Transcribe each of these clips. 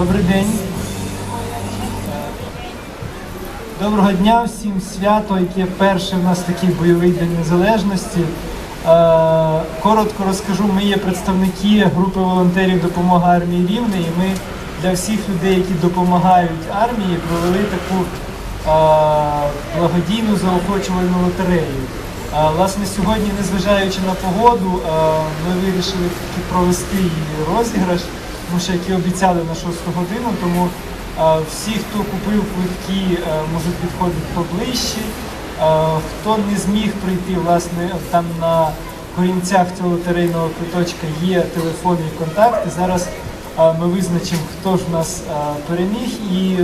Добрий день. Доброго дня всім свято, яке перше в нас такий бойовий день незалежності. Е, Коротко розкажу, ми є представники групи волонтерів Допомога армії Рівне, і ми для всіх людей, які допомагають армії, провели таку е, благодійну заохочувальну лотерею. Е, Власне, сьогодні, незважаючи на погоду, ми вирішили провести її розіграш, тому що як і обіцяли на 6 годину, тому е, всі, хто купив квитки, е, можуть підходити поближче. Е, Хто не зміг прийти, власне, там на корінцях цього лотерейного квиточка є телефони і контакти. Зараз ми визначимо, хто ж в нас переміг, і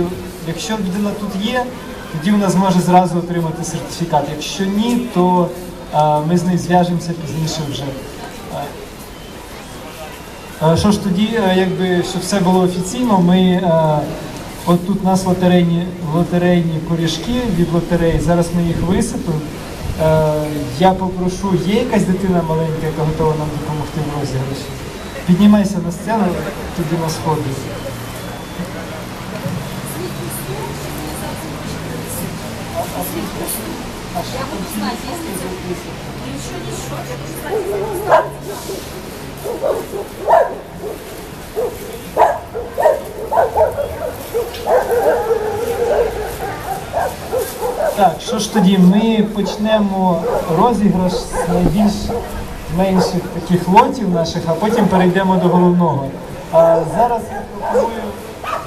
якщо людина тут є, тоді вона зможе зразу отримати сертифікат. Якщо ні, то ми з нею зв'яжемося пізніше вже. Е, Що ж тоді, е, якби щоб все було офіційно, ми е, от тут у нас лотерейні, лотерейні корішки від лотереї. Зараз ми їх висипемо. Я попрошу, є якась дитина маленька, яка готова нам допомогти в розіграші? Піднімайся на сцену, тобі на сходи. Я буду знать, если это... Ничего, ничего. Я буду знать. Так, що ж тоді? Ми почнемо розіграш з найбільш менших таких лотів наших, а потім перейдемо до головного. А, зараз я пропоную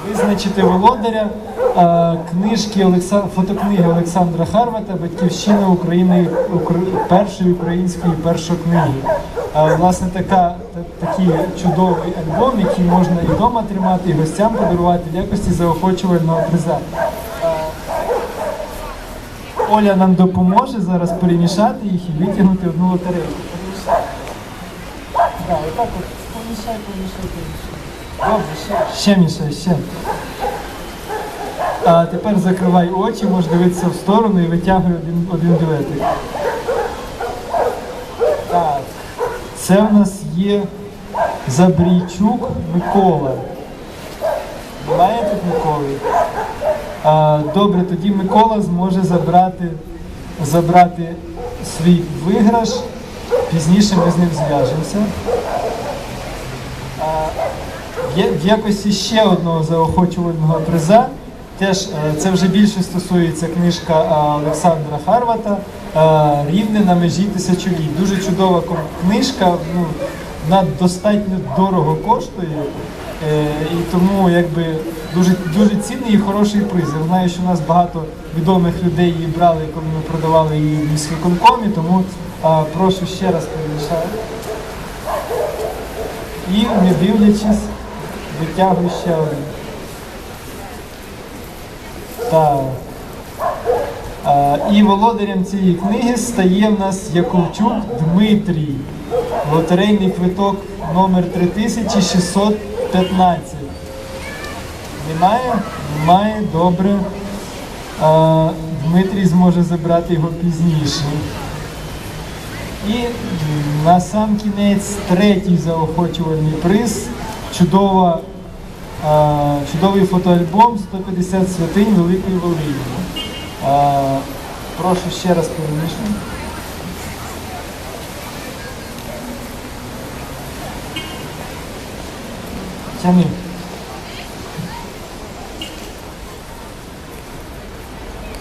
визначити володаря а, книжки Олекса... фотокниги Олександра Харвата Батьківщина України Укр- першої української першокниги. А, власне, така, та- такий чудовий альбом, який можна і вдома тримати, і гостям подарувати в якості заохочувального приза. Оля нам допоможе зараз перемішати їх і витягнути одну лотерейку. Перемішай. Так, отак от. Помішай, помішай, помішай. Добре, ще, ще мішай, ще. А тепер закривай очі, можеш дивитися в сторону і витягуй один, один білетик. Так. Це в нас є Забрійчук Микола. Немає тут Миколи? Добре, тоді Микола зможе забрати, забрати свій виграш. Пізніше ми з ним зв'яжемося. В якості ще одного заохочувального приза. Теж е, це вже більше стосується книжка Олександра Харвата Рівне на межі тисячоліть. Дуже чудова книжка. Ну, вона достатньо дорого коштує. Е, і тому якби дуже дуже цінний і хороший приз. Я знаю, що у нас багато відомих людей її брали, коли ми продавали її в міськвиконкомі, тому а, прошу ще раз перемішаю. І не дивлячись, витягую ще один. Так. А, і володарем цієї книги стає в нас Яковчук Дмитрій. Лотерейний квиток номер 3615. Немає? Немає, добре. А, Дмитрій зможе забрати його пізніше. І на сам кінець третій заохочувальний приз. Чудова, а, чудовий фотоальбом 150 святинь Великої Волині. А, прошу ще раз перемішати. Тяни.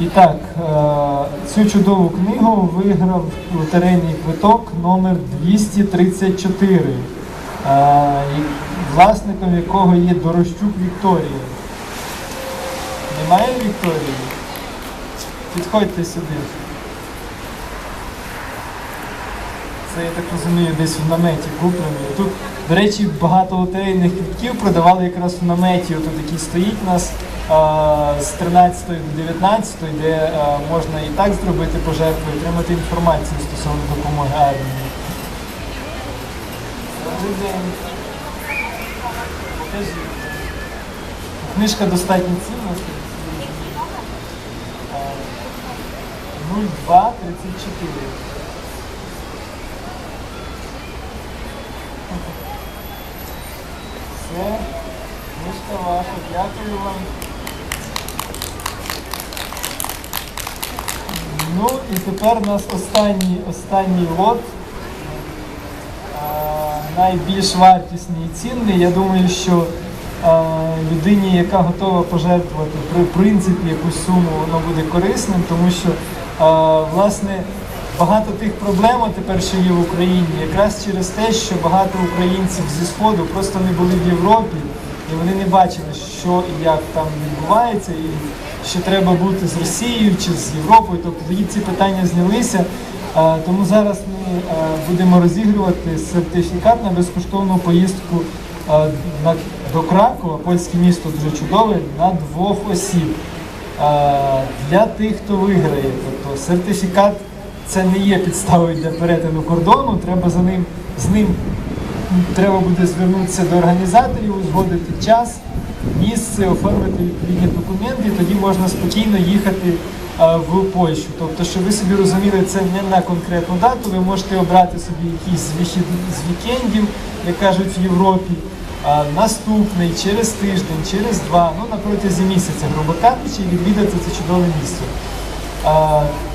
І так, е, цю чудову книгу виграв лотерейний квиток номер 234, е, власником якого є Дорощук Вікторія. Немає Вікторії? Підходьте сюди. Це, я так розумію, десь в наметі куплено. Тут, до речі, багато лотерейних квитків продавали якраз в наметі, отут, який стоїть у нас а, з 13 до 19, де а, можна і так зробити пожертву, і отримати інформацію стосовно допомоги армії. Книжка достатньо цінна. А, 0234. Все, книжка ваша, дякую вам. Ну і тепер у нас останній, останній лот. Найбільш вартісний і цінний. Я думаю, що людині, яка готова пожертвувати при принципі якусь суму, воно буде корисним, тому що власне багато тих проблем тепер, що є в Україні, якраз через те, що багато українців зі сходу просто не були в Європі. І вони не бачили, що і як там відбувається, і що треба бути з Росією чи з Європою. Тобто тоді ці питання знялися. Тому зараз ми будемо розігрувати сертифікат на безкоштовну поїздку до Кракова, польське місто дуже чудове, на двох осіб. Для тих, хто виграє. Тобто сертифікат це не є підставою для перетину кордону, треба за ним з ним треба буде звернутися до організаторів, узгодити час, місце, оформити відповідні документи, і тоді можна спокійно їхати е, в Польщу. Тобто, щоб ви собі розуміли, це не на конкретну дату, ви можете обрати собі якийсь вихід з вікендів, як кажуть в Європі. Наступний через тиждень, через два, ну на протязі місяця, грубо кажучи, відвідати це чудове місце.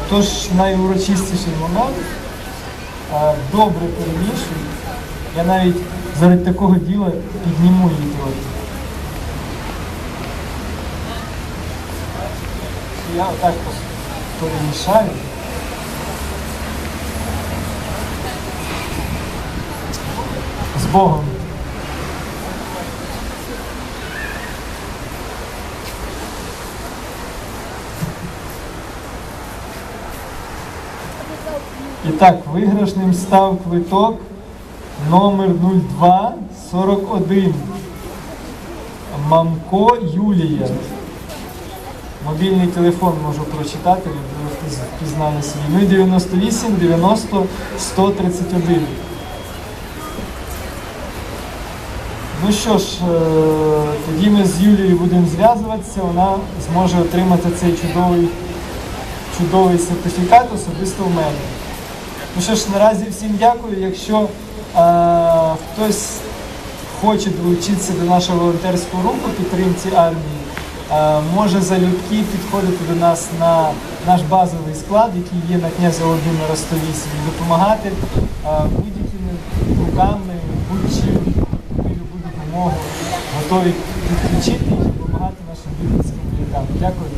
Тож найурочистіший момент. Добре перемішуй. Я навіть заради такого діла підніму її трохи. Я отак перемішаю. З Богом. І так, виграшним став квиток номер 0241. Мамко Юлія. Мобільний телефон можу прочитати, хтось впізнає свій. 098 90 131. Ну що ж, е, тоді ми з Юлією будемо зв'язуватися, вона зможе отримати цей чудовий, чудовий сертифікат особисто в мене. Ну що ж, наразі всім дякую. Якщо е, хтось хоче долучитися до нашого волонтерського руху підтримці армії, е, може залюбки підходити до нас на наш базовий склад, який є на князя Володимира 108, і допомагати е, будь-якими руками, будь-чим, любу допомогу готові підключити і допомагати нашим воякам. Дякую.